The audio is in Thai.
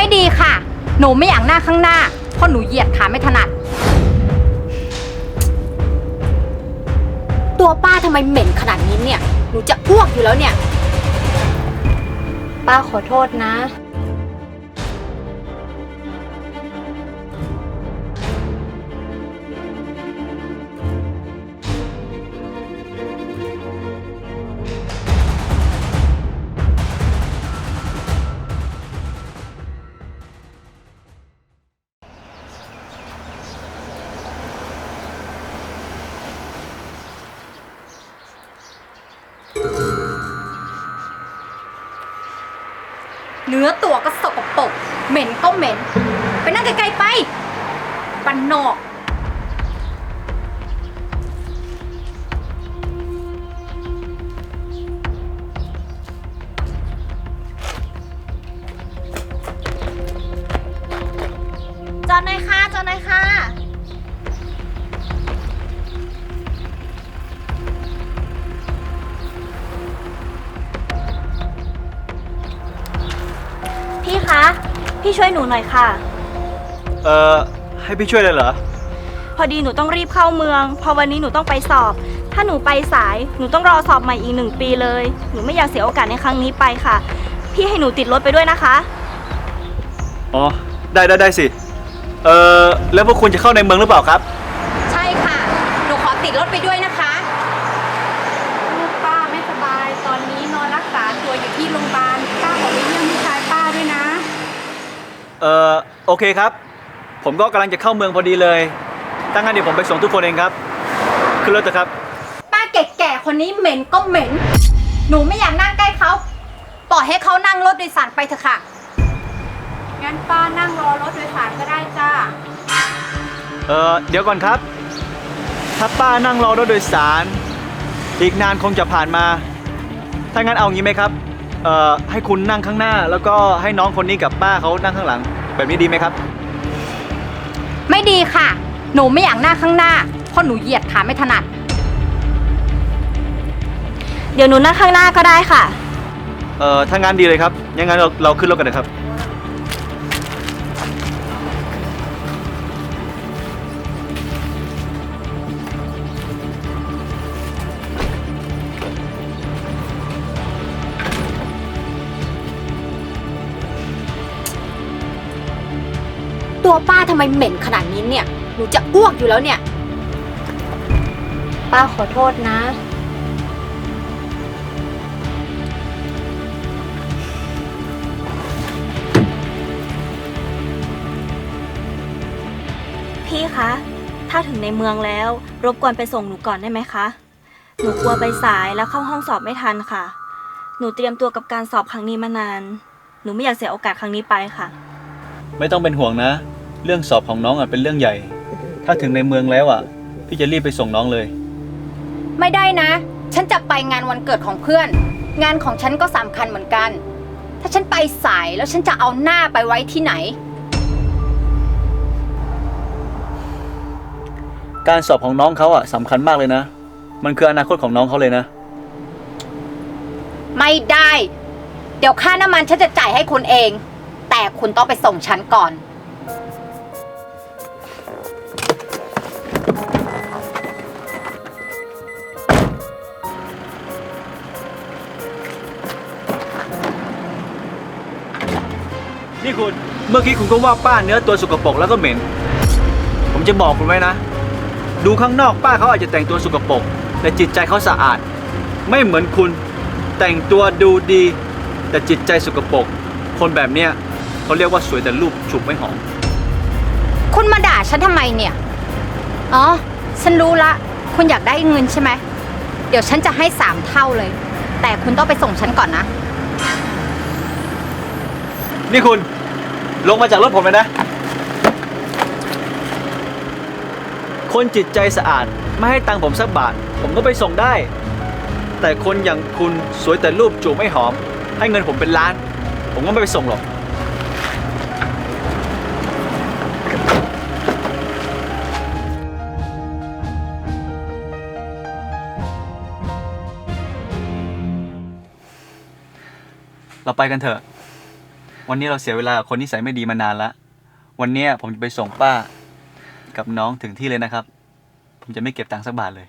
ไม่ดีค่ะ หนูไม่อยากหน้าข้างหน้า เพราะหนูเหยียดขาไม่ถนัด ตัวป้าทำไมเหม็นขนาดนี้เนี่ย หนูจะอ้วกอยู่แล้วเนี่ย ป้าขอโทษนะ เนื้อตัวก็สกปรกเหม็นก็เหม็น ไปนั่งไกลๆไปปันนอก พี่ช่วยหนูหน่อยค่ะ เอ่อ ให้พี่ช่วยเลยเหรอ พอดีหนูต้องรีบเข้าเมือง พอวันนี้หนูต้องไปสอบ ถ้าหนูไปสาย หนูต้องรอสอบใหม่อีกหนึ่งปีเลย หนูไม่อยากเสียโอกาสในครั้งนี้ไปค่ะ พี่ให้หนูติดรถไปด้วยนะคะ อ๋อ ได้ได้ได้สิ เอ่อ แล้วพวกคุณจะเข้าในเมืองหรือเปล่าครับ ใช่ค่ะ หนูขอติดรถไปด้วยนะคะลูกป้าไม่สบาย ตอนนี้นอนรักษาตัวอยู่ที่โรงพยาบาล ป้าขอไปเยี่ยมพี่ชายป้าด้วยนะ เอ่อโอเคครับ ผมก็กำลังจะเข้าเมืองพอดีเลยถ้างั้นเดี๋ยวผมไปส่งทุกคนเองครับขึ้นรถเถอะครับ ป้าแก่ๆคนนี้เหม็นก็เหม็น หนูไม่อยากนั่งใกล้เขาปล่อยให้เขานั่งรถโดยสารไปเถอะค่ะ งั้นป้านั่งรอรถโดยสารก็ได้จ้า เอ่อเดี๋ยวก่อนครับ ถ้าป้านั่งรอรถโดยสาร อีกนานคงจะผ่านมา ถ้างั้นเอางี้ไหมครับ เอ่อให้คุณนั่งข้างหน้า แล้วก็ให้น้องคนนี้กับป้าเขานั่งข้างหลัง แบบนี้ดีไหมครับ ไม่ดีค่ะ หนูไม่อยากหน้าข้างหน้า เพราะหนูเหยียดขาไม่ถนัด เดี๋ยวหนูนั่งข้างหน้าก็ได้ค่ะ เอ่อถ้างั้นดีเลยครับยังงั้นเราเราขึ้นรถกันนะครับ ตัวป้าทำไมเหม็นขนาดนี้เนี่ย หนูจะอ้วกอยู่แล้วเนี่ย ป้าขอโทษนะ พี่คะ ถ้าถึงในเมืองแล้ว รบกวนไปส่งหนูก่อนได้ไหมคะ หนูกลัวไปสายแล้วเข้าห้องสอบไม่ทันค่ะ หนูเตรียมตัวกับการสอบครั้งนี้มานาน หนูไม่อยากเสียโอกาสครั้งนี้ไปค่ะ ไม่ต้องเป็นห่วงนะ เรื่องสอบของน้องอะเป็นเรื่องใหญ่ ถ้าถึงในเมืองแล้วอะ พี่จะรีบไปส่งน้องเลย ไม่ได้นะ ฉันจะไปงานวันเกิดของเพื่อน งานของฉันก็สำคัญเหมือนกัน ถ้าฉันไปสายแล้วฉันจะเอาหน้าไปไว้ที่ไหน การสอบของน้องเขาอะสำคัญมากเลยนะ มันคืออนาคตของน้องเขาเลยนะ ไม่ได้ เดี๋ยวค่าน้ำมันฉันจะจ่ายให้คุณเอง แต่คุณต้องไปส่งฉันก่อน นี่คุณ เมื่อกี้คุณก็ว่าป้าเนื้อตัวสกปรกแล้วก็เหม็น ผมจะบอกคุณไว้นะ ดูข้างนอกป้าเขาอาจจะแต่งตัวสกปรกแต่จิตใจเขาสะอาด ไม่เหมือนคุณแต่งตัวดูดี แต่จิตใจสกปรกคนแบบเนี้ยเขาเรียกว่าสวยแต่รูปฉุบไม่หอม คุณมาด่าฉันทำไมเนี่ย อ๋อ ฉันรู้ละ คุณอยากได้เงินใช่ไหม เดี๋ยวฉันจะให้สามเท่าเลย แต่คุณต้องไปส่งฉันก่อนนะ นี่คุณลงมาจากรถผมเลยนะ คนจิตใจสะอาดไม่ให้ตังค์ผมสักบาท ผมก็ไปส่งได้ แต่คนอย่างคุณสวยแต่รูปจูบไม่หอม ให้เงินผมเป็นล้าน ผมก็ไม่ไปส่งหรอก เราไปกันเถอะ วันนี้เราเสียเวลากับคนนิสัยไม่ดีมานานละ วันเนี้ยผมจะไปส่งป้า กับน้องถึงที่เลยนะครับ ผมจะไม่เก็บตังค์สักบาทเลย